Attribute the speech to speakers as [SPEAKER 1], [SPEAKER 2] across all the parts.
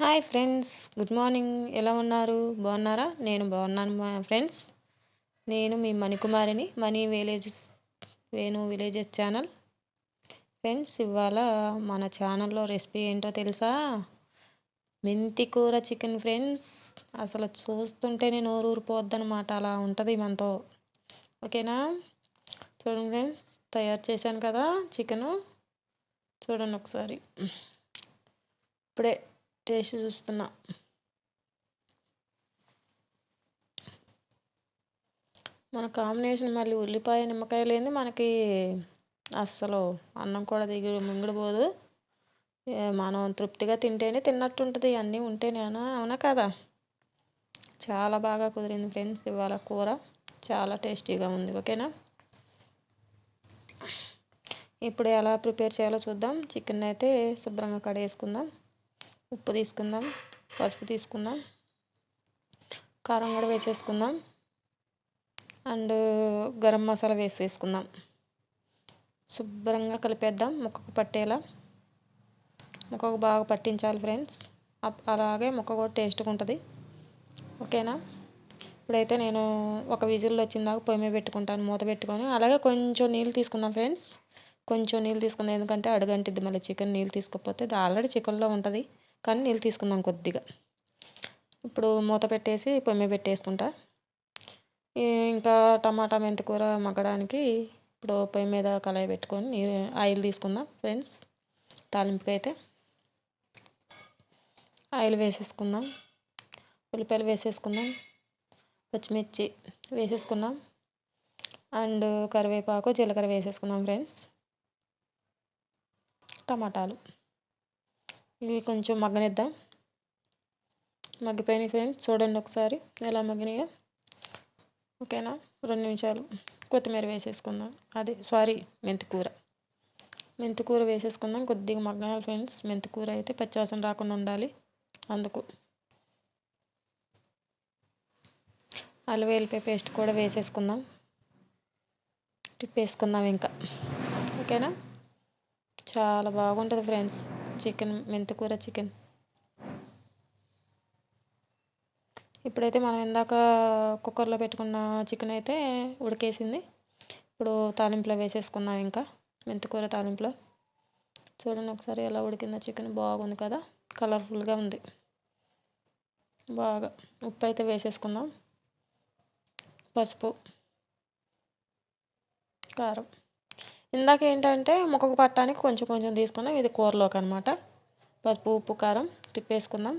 [SPEAKER 1] Hi friends good morning. ఎలా ఉన్నారు? బాగున్నారా? నేను బాగున్నాను మా ఫ్రెండ్స్. నేను మీ మణికుమారిని Mani villages Venu villages channel. Friends ఇవాళ మన ఛానల్లో రెసిపీ ఏంటో తెలుసా? మెంతి కూర చికెన్ ఫ్రెండ్స్. అసలు చూస్తుంటేనే నోరు ఊరిపోద్దనమాట అలా ఉంటుంది మనతో. ఓకేనా? చూడండి ఫ్రెండ్స్ తయారు చేశాను కదా చికెను. చూడండి ఒకసారి. ఇప్పుడే టేస్ట్ చూస్తున్నా. మన కాంబినేషన్ మళ్ళీ ఉల్లిపాయ నిమ్మకాయ లేని మనకి అస్సలు అన్నం కూడా దిగుడు మింగిడిపోదు మనం తృప్తిగా తింటేనే తిన్నట్టు ఉంటుంది. అన్నీ ఉంటేనేనా అవునా కదా? చాలా బాగా కుదిరింది ఫ్రెండ్స్ ఇవాళ కూర. చాలా టేస్టీగా ఉంది. ఓకేనా? ఇప్పుడు ఎలా ప్రిపేర్ చేయాలో చూద్దాం. చికెన్ అయితే శుభ్రంగా కడేసుకుందాం ఉప్పు తీసుకుందాం పసుపు తీసుకుందాం కారం కూడా వేసేసుకుందాం అండ్ గరం మసాలా వేసేసుకుందాం. శుభ్రంగా కలిపేద్దాం ముక్కకు పట్టేలా. ముక్కకు బాగా పట్టించాలి ఫ్రెండ్స్. అలాగే ముక్క కూడా టేస్ట్గా ఉంటుంది. ఓకేనా? ఇప్పుడైతే నేను ఒక విజిల్ వచ్చిందాక పొయ్యి మీద పెట్టుకుంటాను మూత పెట్టుకొని. అలాగే కొంచెం నీళ్ళు తీసుకుందాం ఫ్రెండ్స్. కొంచెం నీళ్ళు తీసుకుందాం. ఎందుకంటే అడుగంటిద్ది మళ్ళీ చికెన్ నీళ్ళు తీసుకోకపోతే ఆల్రెడీ చికెన్లో ఉంటుంది. కానీ నీళ్ళు తీసుకుందాం కొద్దిగా. ఇప్పుడు మూత పెట్టేసి పొయ్యి పెట్టేసుకుంటా. ఇంకా టమాటా మెంతికూర మగ్గడానికి ఇప్పుడు పొయ్యి మీద కళాయి పెట్టుకొని నీరు ఆయిల్ తీసుకుందాం ఫ్రెండ్స్. తాలింపుకైతే ఆయిల్ వేసేసుకుందాం. ఉల్లిపాయలు వేసేసుకుందాం. పచ్చిమిర్చి వేసేసుకున్నాం అండ్ కరివేపాకు జీలకర్ర వేసేసుకుందాం ఫ్రెండ్స్. టమాటాలు. ఇవి కొంచెం మగ్గనిద్దాం. మగ్గిపోయినాయి ఫ్రెండ్స్. చూడండి ఒకసారి ఎలా మగ్గినాయో. ఓకేనా? రెండు నిమిషాలు. కొత్తిమీర వేసేసుకుందాం. అదే సారీ మెంతికూర. మెంతికూర వేసేసుకుందాం. కొద్దిగా మగ్గాలి ఫ్రెండ్స్. మెంతికూర అయితే పచ్చివాసన రాకుండా ఉండాలి. అందుకు అల్లు వెల్లిపాయ పేస్ట్ కూడా వేసేసుకుందాం. టిప్పేసుకుందాం ఇంకా. ఓకేనా? చాలా బాగుంటుంది ఫ్రెండ్స్. చికెన్ మెంతికూర చికెన్. ఇప్పుడైతే మనం ఇందాక కుక్కర్లో పెట్టుకున్న చికెన్ అయితే ఉడికేసింది. ఇప్పుడు తాలింపులో వేసేసుకున్నాం ఇంకా. మెంతికూర తాలింపులో. చూడండి ఒకసారి ఎలా ఉడికిందో చికెన్ బాగుంది కదా. కలర్ఫుల్గా ఉంది. బాగా ఉప్పు అయితే వేసేసుకుందాం. పసుపు కారం. ఇందాక ఏంటంటే ముక్కకు పట్టడానికి కొంచెం కొంచెం తీసుకున్నాం. ఇది కూరలోకి అనమాట పసుపు ఉప్పు కారం తిప్పేసుకుందాం.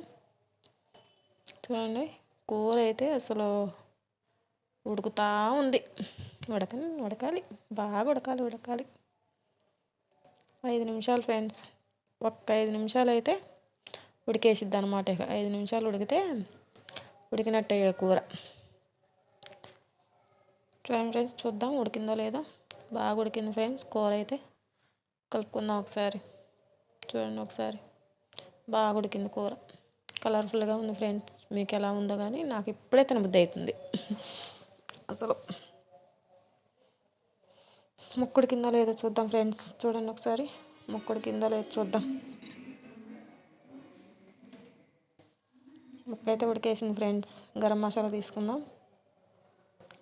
[SPEAKER 1] చూడండి కూర అయితే అసలు ఉడుకుతా ఉంది. ఉడకని ఉడకాలి. బాగా ఉడకాలి ఉడకాలి. ఐదు నిమిషాలు ఫ్రెండ్స్. ఒక్క ఐదు నిమిషాలు అయితే ఉడికేసిద్ది అనమాట ఐదు నిమిషాలు ఉడికితే ఉడికినట్టే కూర. చూడండి ఫ్రెండ్స్ చూద్దాం ఉడికిందో లేదో. బాగా ఉడికింది ఫ్రెండ్స్. కూర అయితే కలుపుకుందాం ఒకసారి. చూడండి ఒకసారి. బాగా ఉడికింది కూర. కలర్ఫుల్గా ఉంది ఫ్రెండ్స్. మీకు ఎలా ఉందో కానీ నాకు ఇప్పుడే తినబుద్ధి అవుతుంది. అసలు ముక్కుడు కింద లేదో చూద్దాం ఫ్రెండ్స్. చూడండి ఒకసారి. ముక్కుడు కింద లేదో చూద్దాం. ముక్క అయితే ఉడికేసింది ఫ్రెండ్స్. గరం మసాలా తీసుకుందాం.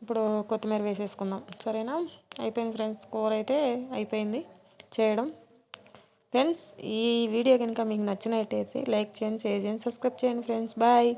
[SPEAKER 1] ఇప్పుడు కొత్తిమీర వేసేసుకుందాం. సరేనా? అయిపోయింది ఫ్రెండ్స్. కూర అయితే అయిపోయింది. చేయడం. ఫ్రెండ్స్ ఈ వీడియో కనుక మీకు నచ్చినట్టయితే లైక్ చేయండి షేర్ చేయండి సబ్స్క్రైబ్ చేయండి ఫ్రెండ్స్. బాయ్.